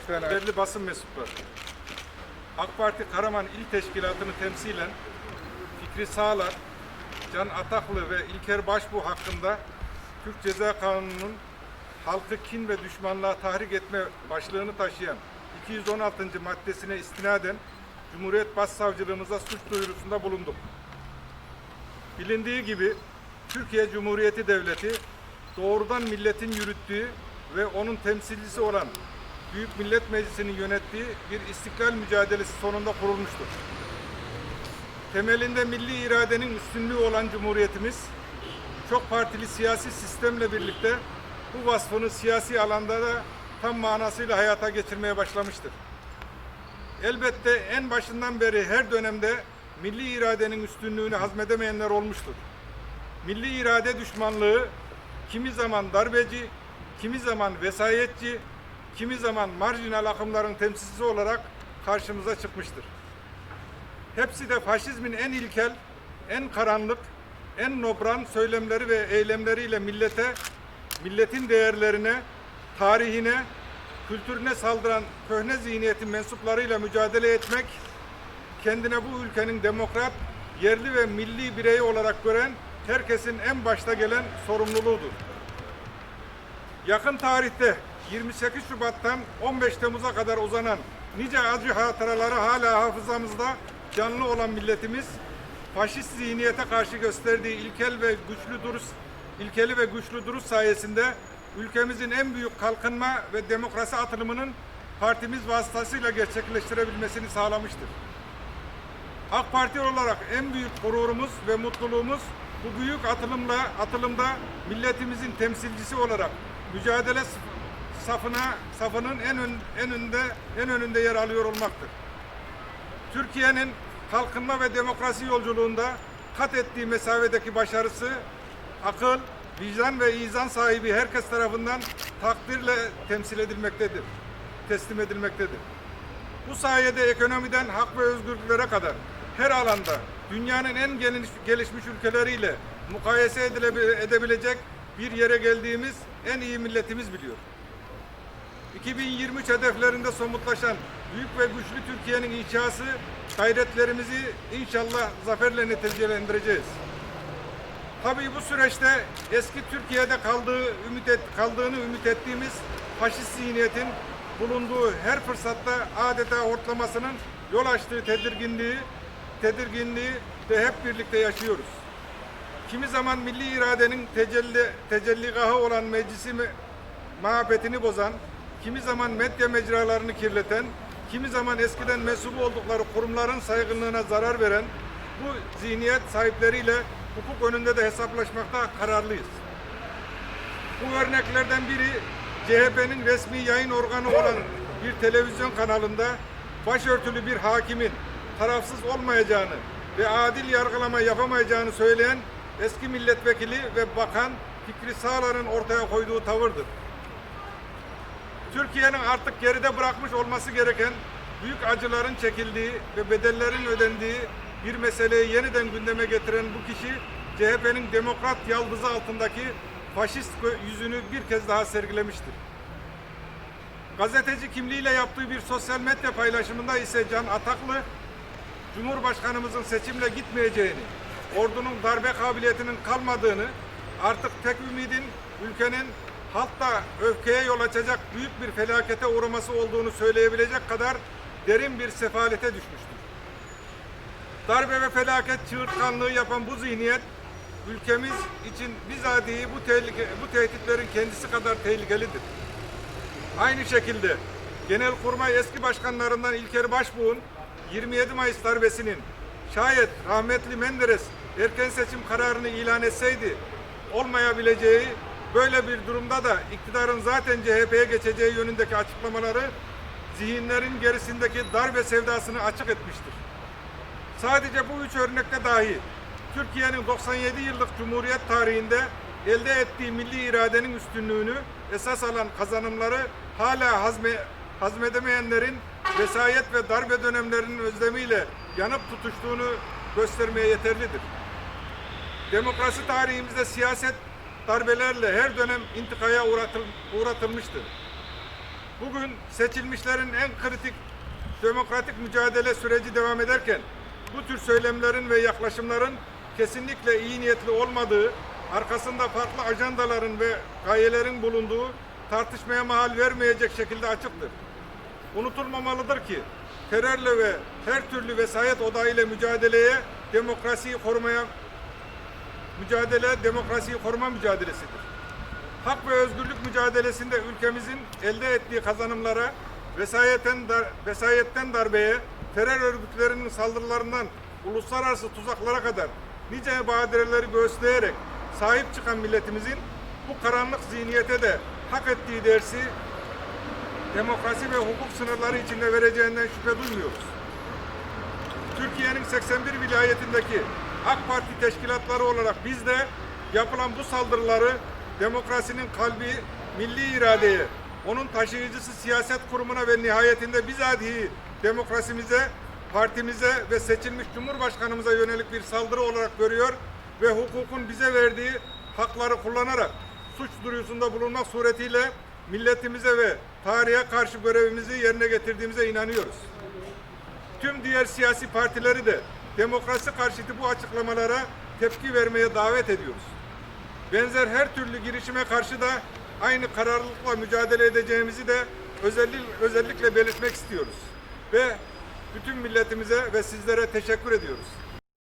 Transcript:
Üç tane değerli basın mensupları. AK Parti Karaman İl Teşkilatı'nı temsilen Fikri Sağlar, Can Ataklı ve İlker Başbuğ hakkında Türk Ceza Kanunu'nun halkı kin ve düşmanlığa tahrik etme başlığını taşıyan 216. maddesine istinaden Cumhuriyet Başsavcılığımıza suç duyurusunda bulunduk. Bilindiği gibi Türkiye Cumhuriyeti Devleti doğrudan milletin yürüttüğü ve onun temsilcisi olan Büyük Millet Meclisi'nin yönettiği bir istiklal mücadelesi sonunda kurulmuştur. Temelinde milli iradenin üstünlüğü olan Cumhuriyetimiz, çok partili siyasi sistemle birlikte bu vasfını siyasi alanda da tam manasıyla hayata geçirmeye başlamıştır. Elbette en başından beri her dönemde milli iradenin üstünlüğünü hazmedemeyenler olmuştur. Milli irade düşmanlığı kimi zaman darbeci, kimi zaman vesayetçi, kimi zaman marjinal akımların temsilcisi olarak karşımıza çıkmıştır. Hepsi de faşizmin en ilkel, en karanlık, en nobran söylemleri ve eylemleriyle millete, milletin değerlerine, tarihine, kültürüne saldıran köhne zihniyetin mensuplarıyla mücadele etmek, kendine bu ülkenin demokrat, yerli ve milli bireyi olarak gören herkesin en başta gelen sorumluluğudur. Yakın tarihte 28 Şubat'tan 15 Temmuz'a kadar uzanan nice acı hatıraları hala hafızamızda canlı olan milletimiz, faşist zihniyete karşı gösterdiği ilkel ve güçlü duruş, ilkeli ve güçlü duruş sayesinde ülkemizin en büyük kalkınma ve demokrasi atılımının partimiz vasıtasıyla gerçekleştirebilmesini sağlamıştır. AK Parti olarak en büyük gururumuz ve mutluluğumuz bu büyük atılımla atılımda milletimizin temsilcisi olarak mücadele safına safının en ön, en önde en önünde yer alıyor olmaktır. Türkiye'nin kalkınma ve demokrasi yolculuğunda kat ettiği mesafedeki başarısı akıl, vicdan ve izan sahibi herkes tarafından takdirle temsil edilmektedir. Teslim edilmektedir. Bu sayede ekonomiden hak ve özgürlüklere kadar her alanda dünyanın en gelişmiş ülkeleriyle mukayese edebilecek bir yere geldiğimiz en iyi milletimiz biliyor. 2023 hedeflerinde somutlaşan büyük ve güçlü Türkiye'nin inşası gayretlerimizi inşallah zaferle neticelendireceğiz. Tabii bu süreçte eski Türkiye'de kaldığı ümit et, kaldığını ümit ettiğimiz faşist zihniyetin bulunduğu her fırsatta adeta hortlamasının yol açtığı tedirginliği, tedirginliği de hep birlikte yaşıyoruz. Kimi zaman milli iradenin tecelli, tecelligahı olan meclisi muhabbetini bozan, kimi zaman medya mecralarını kirleten, kimi zaman eskiden mensup oldukları kurumların saygınlığına zarar veren bu zihniyet sahipleriyle hukuk önünde de hesaplaşmakta kararlıyız. Bu örneklerden biri CHP'nin resmi yayın organı olan bir televizyon kanalında başörtülü bir hakimin tarafsız olmayacağını ve adil yargılama yapamayacağını söyleyen eski milletvekili ve bakan Fikri Sağlar'ın ortaya koyduğu tavırdır. Türkiye'nin artık geride bırakmış olması gereken büyük acıların çekildiği ve bedellerin ödendiği bir meseleyi yeniden gündeme getiren bu kişi CHP'nin demokrat yaldızı altındaki faşist yüzünü bir kez daha sergilemiştir. Gazeteci kimliğiyle yaptığı bir sosyal medya paylaşımında ise Can Ataklı, Cumhurbaşkanımızın seçimle gitmeyeceğini, ordunun darbe kabiliyetinin kalmadığını, artık tek ümidin ülkenin halkta öfkeye yol açacak büyük bir felakete uğraması olduğunu söyleyebilecek kadar derin bir sefalete düşmüştür. Darbe ve felaket çığırtkanlığı yapan bu zihniyet ülkemiz için bizatihi bu tehlike, bu tehditlerin kendisi kadar tehlikelidir. Aynı şekilde Genelkurmay eski başkanlarından İlker Başbuğ'un 27 Mayıs darbesinin şayet rahmetli Menderes erken seçim kararını ilan etseydi olmayabileceği böyle bir durumda da iktidarın zaten CHP'ye geçeceği yönündeki açıklamaları zihinlerin gerisindeki darbe sevdasını açık etmiştir. Sadece bu üç örnekte dahi Türkiye'nin 97 yıllık Cumhuriyet tarihinde elde ettiği milli iradenin üstünlüğünü esas alan kazanımları hala hazme, hazmedemeyenlerin vesayet ve darbe dönemlerinin özlemiyle yanıp tutuştuğunu göstermeye yeterlidir. Demokrasi tarihimizde siyaset darbelerle her dönem intikaya uğratıl, uğratılmıştır. Bugün seçilmişlerin en kritik demokratik mücadele süreci devam ederken bu tür söylemlerin ve yaklaşımların kesinlikle iyi niyetli olmadığı, arkasında farklı ajandaların ve gayelerin bulunduğu tartışmaya mahal vermeyecek şekilde açıktır. Unutulmamalıdır ki terörle ve her türlü vesayet odağıyla mücadeleye demokrasiyi korumaya mücadele demokrasiyi koruma mücadelesidir. Hak ve özgürlük mücadelesinde ülkemizin elde ettiği kazanımlara vesayetten, dar, vesayetten darbeye, terör örgütlerinin saldırılarından uluslararası tuzaklara kadar nice badireleri göğüsleyerek sahip çıkan milletimizin bu karanlık zihniyete de hak ettiği dersi demokrasi ve hukuk sınırları içinde vereceğinden şüphe duymuyoruz. Türkiye'nin 81 vilayetindeki AK Parti teşkilatları olarak biz de yapılan bu saldırıları demokrasinin kalbi milli iradeye, onun taşıyıcısı siyaset kurumuna ve nihayetinde bizatihi demokrasimize, partimize ve seçilmiş Cumhurbaşkanımıza yönelik bir saldırı olarak görüyor ve hukukun bize verdiği hakları kullanarak suç duyurusunda bulunmak suretiyle milletimize ve tarihe karşı görevimizi yerine getirdiğimize inanıyoruz tüm diğer siyasi partileri de demokrasi karşıtı bu açıklamalara tepki vermeye davet ediyoruz. Benzer her türlü girişime karşı da aynı kararlılıkla mücadele edeceğimizi de özellikle, belirtmek istiyoruz. Ve bütün milletimize ve sizlere teşekkür ediyoruz.